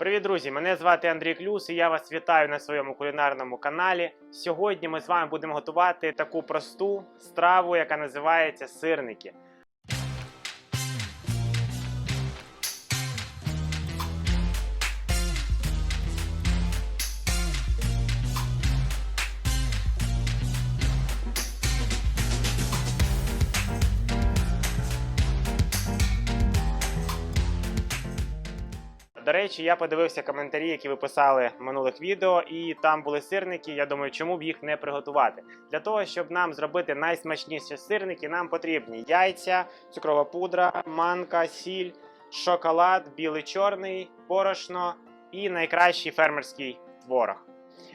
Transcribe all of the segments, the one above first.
Привіт, друзі! Мене звати Андрій Клюс і я вас вітаю на своєму кулінарному каналі. Сьогодні ми з вами будемо готувати таку просту страву, яка називається сирники. До речі, я подивився коментарі, які ви писали в минулих відео, і там були сирники. Я думаю, чому б їх не приготувати. Для того, щоб нам зробити найсмачніші сирники, нам потрібні яйця, цукрова пудра, манка, сіль, шоколад, білий чорний, борошно і найкращий фермерський творог.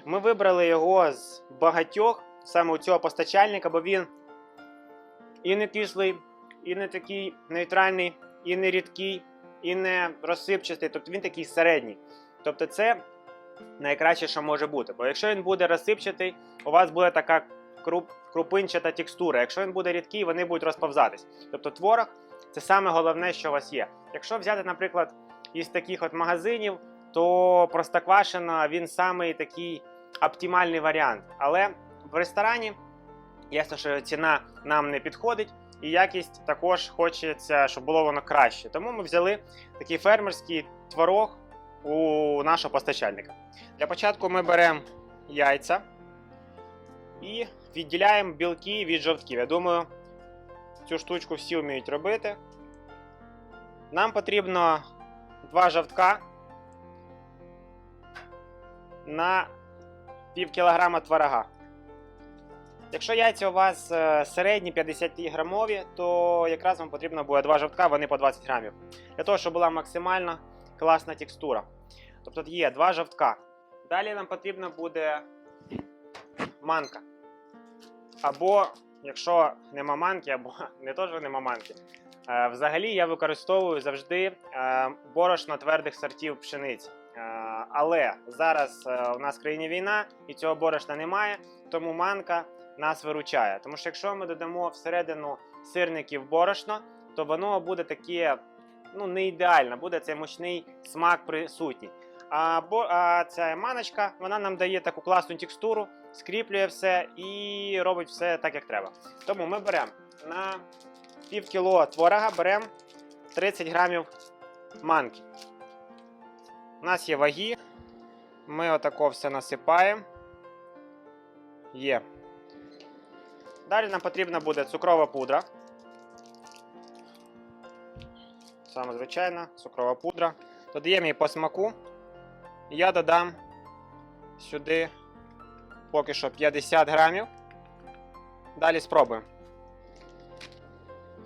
Ми вибрали його з багатьох саме у цього постачальника, бо він і не кислий, і не такий нейтральний, і не рідкий і не розсипчастий, тобто він такий середній. Тобто це найкраще, що може бути. Бо якщо він буде розсипчатий, у вас буде така круп, крупинчата текстура. Якщо він буде рідкий, вони будуть розповзатись. Тобто творог це саме головне, що у вас є. Якщо взяти, наприклад, із таких от магазинів, то простоквашина він самий такий оптимальний варіант. Але в ресторані ясно, що ціна нам не підходить. І якість також хочеться, щоб було воно краще. Тому ми взяли такий фермерський творог у нашого постачальника. Для початку ми беремо яйця і відділяємо білки від жовтків. Я думаю, цю штучку всі вміють робити. Нам потрібно два жовтка на пів кілограма творога. Якщо яйця у вас е, середні 50 грамові, то якраз вам потрібно буде два жовтка, вони по 20 грамів. Для того, щоб була максимально класна текстура. Тобто є два жовтка. Далі нам потрібна буде манка. Або, якщо нема манки, або не то, що нема манки. Е, Взагалі я використовую завжди е, борошно твердих сортів пшениці. Але зараз у нас в країні війна і цього борошна немає, тому манка нас виручає. Тому що якщо ми додамо всередину сирників борошно, то воно буде таке ну, не ідеально, буде цей мощний смак присутній. А, бо, а ця маночка вона нам дає таку класну текстуру, скріплює все і робить все так, як треба. Тому ми беремо на пів кіло творога беремо 30 грамів манки. У нас є ваги. Ми отако все насипаємо. Є. Далі нам потрібна буде цукрова пудра. Саме звичайна цукрова пудра. Додаємо її по смаку. Я додам сюди поки що 50 грамів. Далі спробуємо.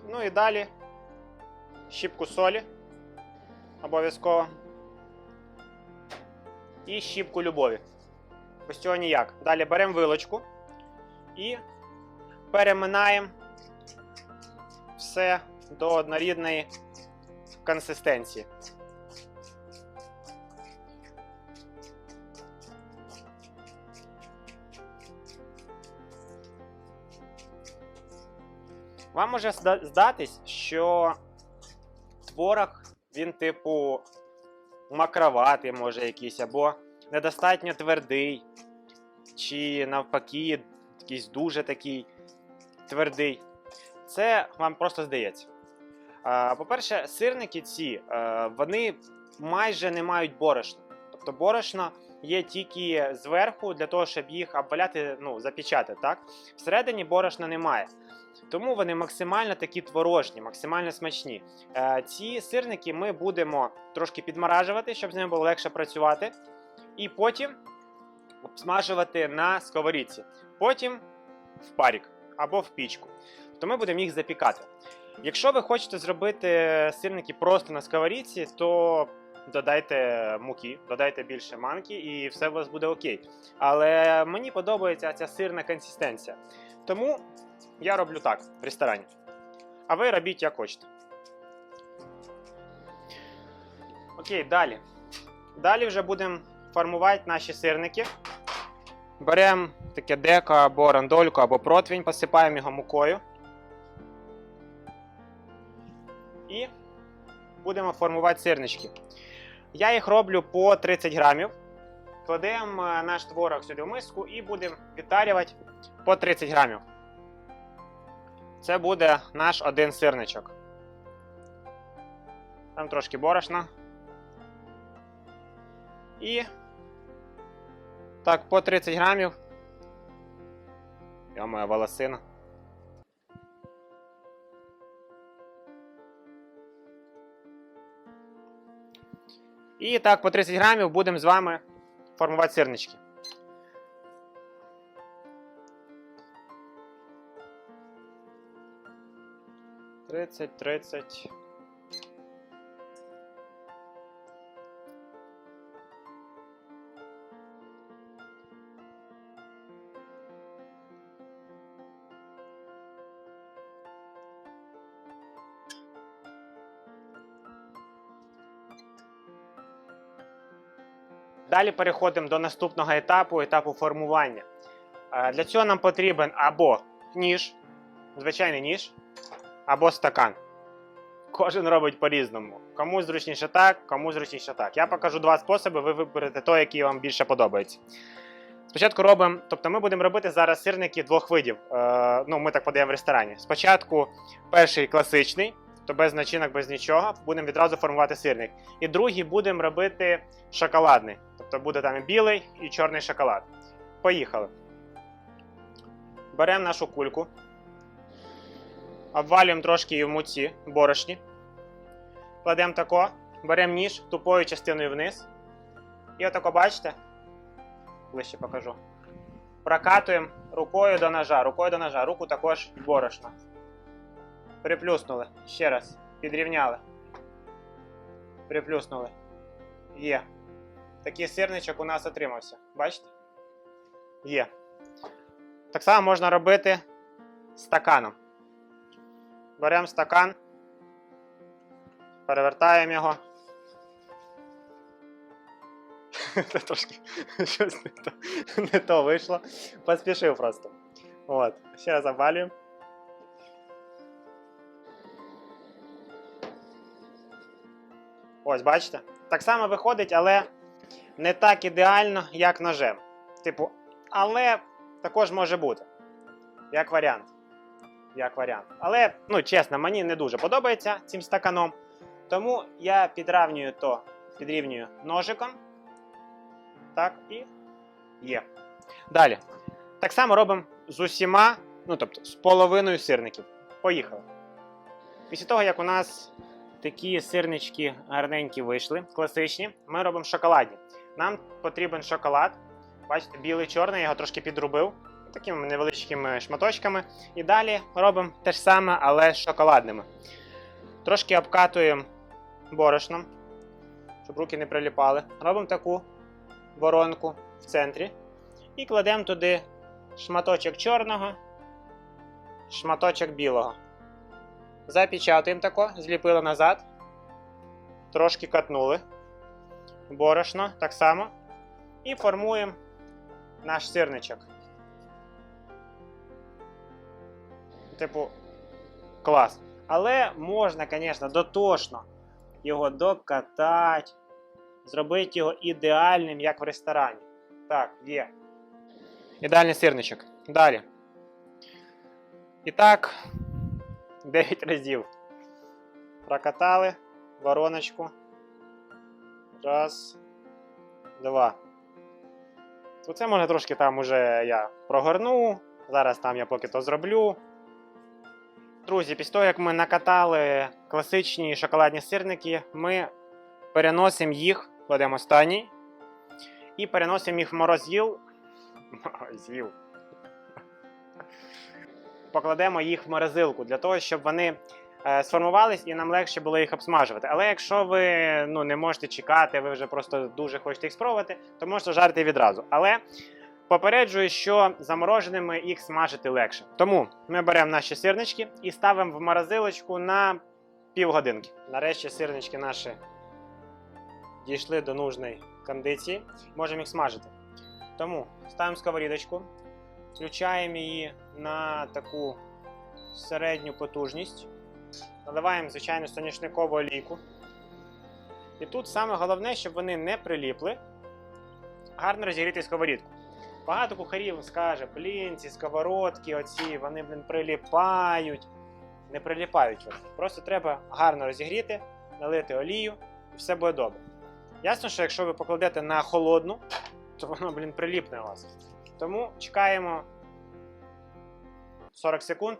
Ну і далі щіпку солі. Обов'язково. І щіпку любові. Без цього ніяк. Далі беремо вилочку і переминаємо все до однорідної консистенції. Вам може здатись, що творог, він, типу, макроватий, може якийсь, або недостатньо твердий, чи навпаки, якийсь дуже такий твердий. Це вам просто здається. По-перше, сирники ці, е, вони майже не мають борошна. Тобто борошно є тільки зверху для того, щоб їх обваляти, ну, запічати, так? Всередині борошна немає. Тому вони максимально такі творожні, максимально смачні. Е, Ці сирники ми будемо трошки підморажувати, щоб з ними було легше працювати. І потім обсмажувати на сковорідці. Потім в парік або в пічку. То ми будемо їх запікати. Якщо ви хочете зробити сирники просто на сковорідці, то додайте муки, додайте більше манки і все у вас буде окей. Але мені подобається ця сирна консистенція. Тому я роблю так в ресторані. А ви робіть як хочете. Окей, далі. Далі вже будемо формувати наші сирники. Беремо таке деко або рандольку, або противень, посипаємо його мукою. І будемо формувати сирнички. Я їх роблю по 30 грамів. Кладемо е, наш творог сюди в миску і будемо відтарювати по 30 грамів. Це буде наш один сирничок. Там трошки борошна. І так, по 30 грамів. Я моя волосина. І так, по 30 грамів будемо з вами формувати сирнички. Тридцять, тридцять. Далі переходимо до наступного етапу етапу формування. Е, Для цього нам потрібен або ніж, звичайний ніж, або стакан. Кожен робить по-різному. Комусь зручніше так, комусь зручніше так. Я покажу два способи, ви виберете той, який вам більше подобається. Спочатку робимо, тобто ми будемо робити зараз сирники двох видів. Е, ну, ми так подаємо в ресторані. Спочатку перший класичний, то без начинок, без нічого. Будемо відразу формувати сирник. І другий будемо робити шоколадний. Тобто буде там і білий, і чорний шоколад. Поїхали. Беремо нашу кульку. Обвалюємо трошки її в муці борошні. Кладемо тако, беремо ніж тупою частиною вниз. І отако, бачите? Ближче покажу. Прокатуємо рукою до ножа, рукою до ножа, руку також борошно. Приплюснули. Ще раз. Підрівняли. Приплюснули. Є. Такий сирничок у нас отримався. Бачите? Є. Так само можна робити стаканом. Беремо стакан, перевертаємо його. Це трошки щось не то, не то вийшло. Поспішив просто. От. Ще раз обвалюємо. Ось, бачите? Так само виходить, але не так ідеально, як ножем. Типу, але також може бути. Як варіант. Як варіант. Але, ну, чесно, мені не дуже подобається цим стаканом. Тому я підравнюю то, підрівнюю ножиком. Так, і є. Далі. Так само робимо з усіма, ну тобто, з половиною сирників. Поїхали. Після того, як у нас такі сирнички гарненькі вийшли, класичні, ми робимо шоколадні. Нам потрібен шоколад. Бачите, білий, чорний, я його трошки підрубив такими невеличкими шматочками. І далі робимо те ж саме, але з шоколадними. Трошки обкатуємо борошном, щоб руки не приліпали. Робимо таку воронку в центрі. І кладемо туди шматочок чорного, шматочок білого. Запечатуємо тако, зліпили назад. Трошки катнули. Борошно так само. І формуємо наш сирничок. Типу, клас. Але можна, звісно, дотошно його докатати, зробити його ідеальним, як в ресторані. Так, є. Ідеальний сирничок. Далі. І так, 9 разів. Прокатали вороночку. Раз. Два. Оце можна трошки там уже я прогорну. Зараз там я поки то зроблю. Друзі, після того, як ми накатали класичні шоколадні сирники, ми переносимо їх, кладемо останній. І переносимо їх в морозіл. Морозіл. Покладемо їх в морозилку для того, щоб вони е, сформувались і нам легше було їх обсмажувати. Але якщо ви ну, не можете чекати, ви вже просто дуже хочете їх спробувати, то можете жарити відразу. Але попереджую, що замороженими їх смажити легше. Тому ми беремо наші сирнички і ставимо в морозилочку на півгодинки. Нарешті сирнички наші дійшли до нужної кондиції. Можемо їх смажити. Тому ставимо сковорідочку, включаємо її на таку середню потужність. Наливаємо, звичайно, соняшникову олійку. І тут саме головне, щоб вони не приліпли, гарно розігріти сковорідку. Багато кухарів скаже, блін, ці сковородки, оці, вони блін, приліпають. Не приліпають вони. Просто треба гарно розігріти, налити олію, і все буде добре. Ясно, що якщо ви покладете на холодну, то воно, блін, приліпне у вас. Тому чекаємо 40 секунд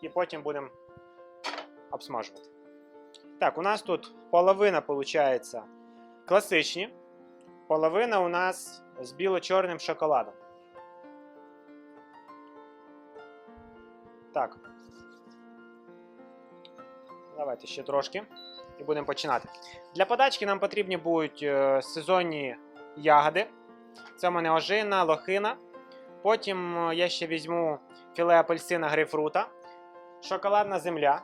і потім будемо обсмажувати. Так, у нас тут половина виходить класичні, половина у нас з біло-чорним шоколадом. Так. Давайте ще трошки і будемо починати. Для подачки нам потрібні будуть е, сезонні ягоди. Це у мене ожина, лохина. Потім е, я ще візьму філе апельсина грейпфрута, шоколадна земля.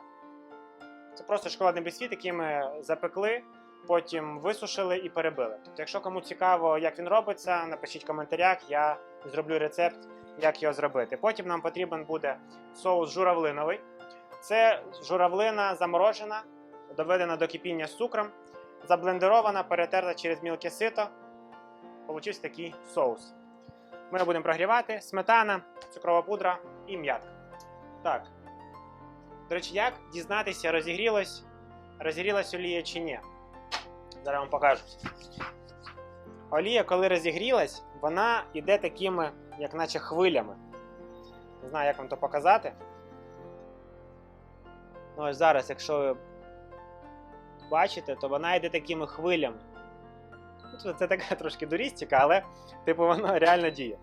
Це просто шоколадний бісквіт, який ми запекли, потім висушили і перебили. Тобто, якщо кому цікаво, як він робиться, напишіть в коментарях, я зроблю рецепт, як його зробити. Потім нам потрібен буде соус журавлиновий. Це журавлина заморожена, доведена до кипіння з цукром, заблендерована, перетерта через мілке сито. Получився такий соус. Ми будемо прогрівати, сметана, цукрова пудра і м'ятка. Так. До речі, як дізнатися, розігрілось, розігрілась олія чи ні? Зараз вам покажу. Олія, коли розігрілась, вона йде такими, як наче хвилями. Не знаю, як вам то показати. Ну, ось зараз, якщо ви бачите, то вона йде такими хвилями. Це, така трошки дурістика, але типу воно реально діє.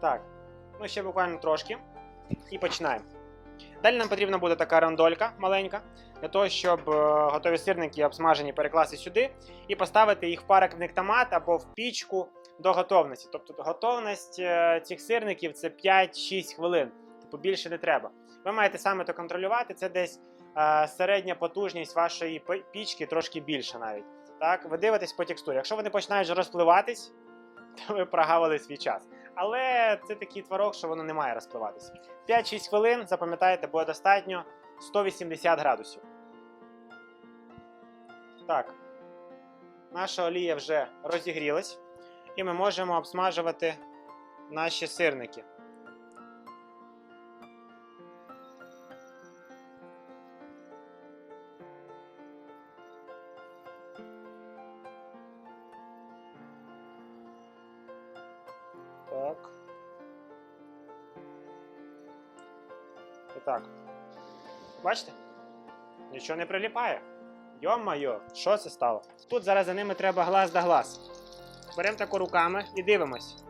Так, ну ще буквально трошки. І починаємо. Далі нам потрібна буде така рандолька маленька, для того, щоб е, готові сирники обсмажені перекласти сюди і поставити їх в парик томат або в пічку до готовності. Тобто готовність е, цих сирників це 5-6 хвилин. Типу більше не треба. Ви маєте саме то контролювати. Це десь е, середня потужність вашої пічки, трошки більше навіть. Так, ви дивитесь по текстурі. Якщо вони починають розпливатись, то ви прогавили свій час. Але це такий творог, що воно не має розпливатися. 5-6 хвилин, запам'ятайте, буде достатньо 180 градусів. Так. Наша олія вже розігрілась, і ми можемо обсмажувати наші сирники. І так. Бачите? Нічого не приліпає. Йо-майо, що це стало? Тут зараз за ними треба глаз да глаз. Беремо таку руками і дивимось.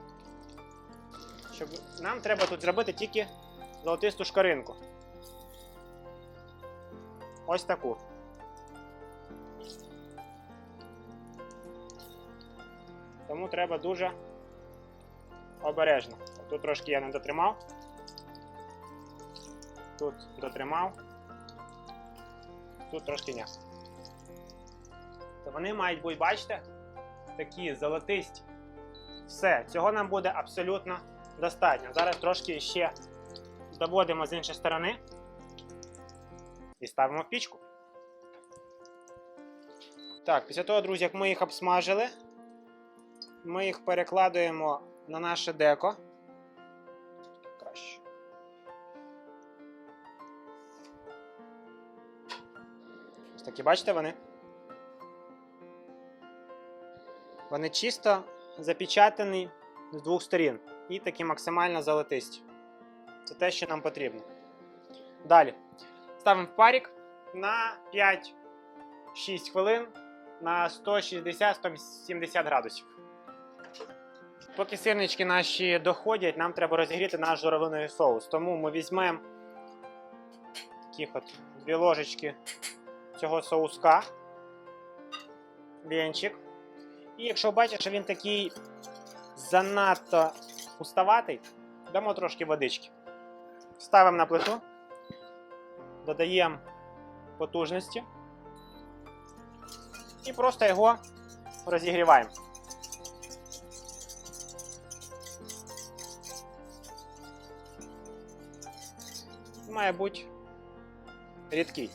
Щоб нам треба тут зробити тільки золотисту шкаринку. Ось таку. Тому треба дуже обережно. Тут трошки я не дотримав. Тут дотримав. Тут трошки ні. То вони мають бути, бачите, такі золотисті. Все, цього нам буде абсолютно достатньо. Зараз трошки ще доводимо з іншої сторони і ставимо в пічку. Так, після того, друзі, як ми їх обсмажили, ми їх перекладуємо на наше деко. Такі, бачите вони? Вони чисто запечатані з двох сторін і такі максимально золотисті. Це те, що нам потрібно. Далі. Ставимо в парік на 5-6 хвилин на 160-170 градусів. Поки сирнички наші доходять, нам треба розігріти наш журавлиний соус. Тому ми візьмемо таких от дві ложечки цього соуска. Венчик. І якщо бачите, що він такий занадто пустоватий, дамо трошки водички. Ставимо на плиту, додаємо потужності і просто його розігріваємо. Має бути рідкий.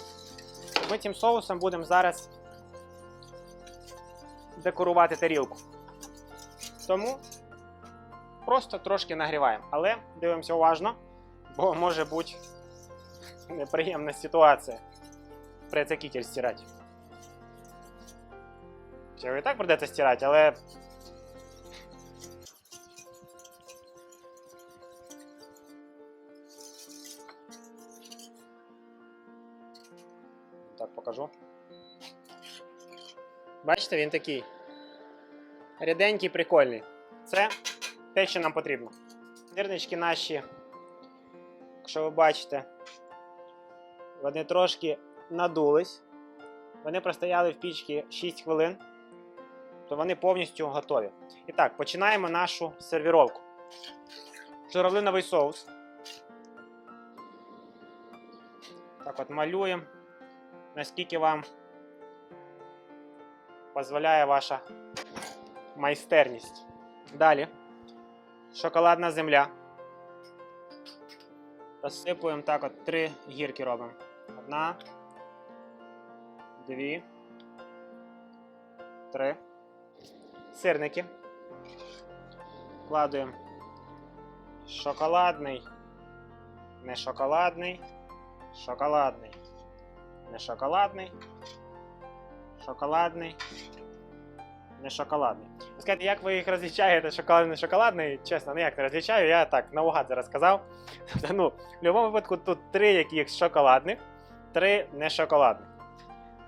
Ми цим соусом будемо зараз декорувати тарілку. Тому просто трошки нагріваємо. Але дивимося уважно, бо може бути неприємна ситуація. Придеться кітель стирати. Чи і так придеться стирати, але. Так, покажу. Бачите, він такий. Ріденький, прикольний. Це те, що нам потрібно. Сирнички наші, якщо ви бачите, вони трошки надулись. Вони простояли в пічці 6 хвилин, то вони повністю готові. І так, починаємо нашу сервіровку. Журавлиновий соус. Так от малюємо, наскільки вам дозволяє ваша майстерність. Далі шоколадна земля. Розсипуємо так от три гірки робимо. Одна, дві, три. Сирники. Вкладуємо шоколадний, не шоколадний, шоколадний, не шоколадний, шоколадний, не шоколадний. Ви як ви їх розлічаєте, шоколадний, не шоколадний? Чесно, ніяк не розлічаю, я так наугад зараз сказав. Тобто, ну, в будь-якому випадку тут три яких шоколадних, три не шоколадних.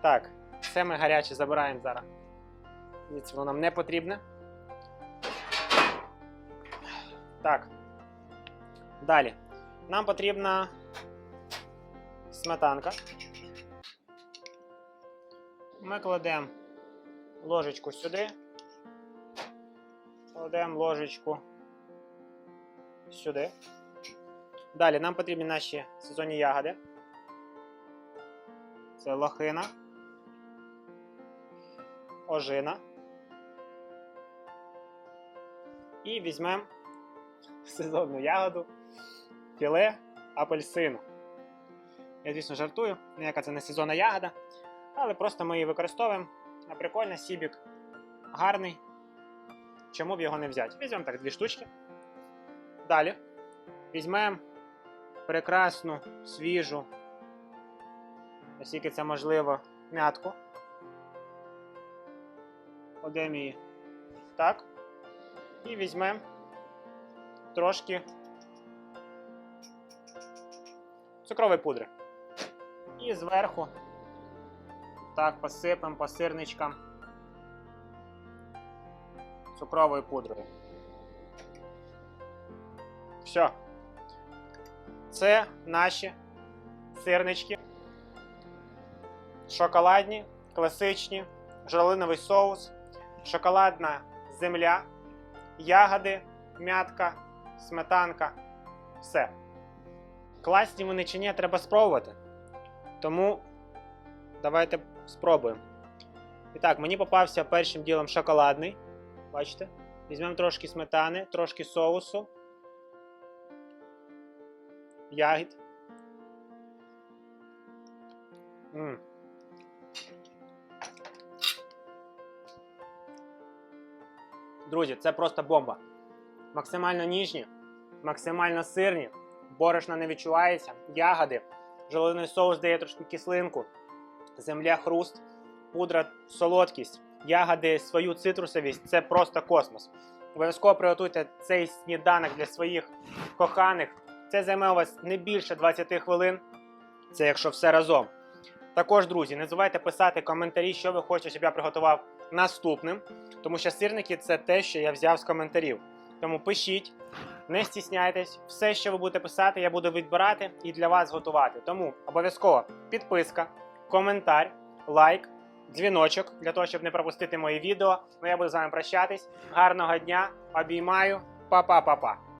Так, все ми гаряче забираємо зараз. Дивіться, воно нам не потрібне. Так. Далі. Нам потрібна сметанка. Ми кладемо ложечку сюди. Кладемо ложечку сюди. Далі нам потрібні наші сезонні ягоди. Це лохина, ожина. І візьмемо сезонну ягоду, філе апельсину. Я, звісно, жартую, ніяка це не сезонна ягода, але просто ми її використовуємо. А прикольно, сібік гарний. Чому б його не взяти? Візьмемо так дві штучки. Далі візьмемо прекрасну, свіжу, наскільки це можливо, м'ятку. Кладемо її так. І візьмемо трошки цукрової пудри. І зверху так посипемо по сирничкам цукровою пудрою. Все. Це наші сирнички. Шоколадні, класичні, журавлиновий соус, шоколадна земля, ягоди, м'ятка, сметанка. Все. Класні вони чи ні, треба спробувати. Тому давайте спробуємо. І так, мені попався першим ділом шоколадний. Бачите? Візьмемо трошки сметани, трошки соусу. Ягід. М. Друзі, це просто бомба. Максимально ніжні, максимально сирні, борошна не відчувається, ягоди, жолоний соус дає трошки кислинку, земля хруст, пудра солодкість, ягоди свою цитрусовість це просто космос. Обов'язково приготуйте цей сніданок для своїх коханих. Це займе у вас не більше 20 хвилин. Це якщо все разом. Також, друзі, не забувайте писати коментарі, що ви хочете, щоб я приготував наступним. Тому що сирники це те, що я взяв з коментарів. Тому пишіть, не стісняйтесь, все, що ви будете писати, я буду відбирати і для вас готувати. Тому обов'язково підписка, коментар, лайк, дзвіночок для того, щоб не пропустити мої відео. Ну я буду з вами прощатись. Гарного дня, обіймаю, па-па-па-па.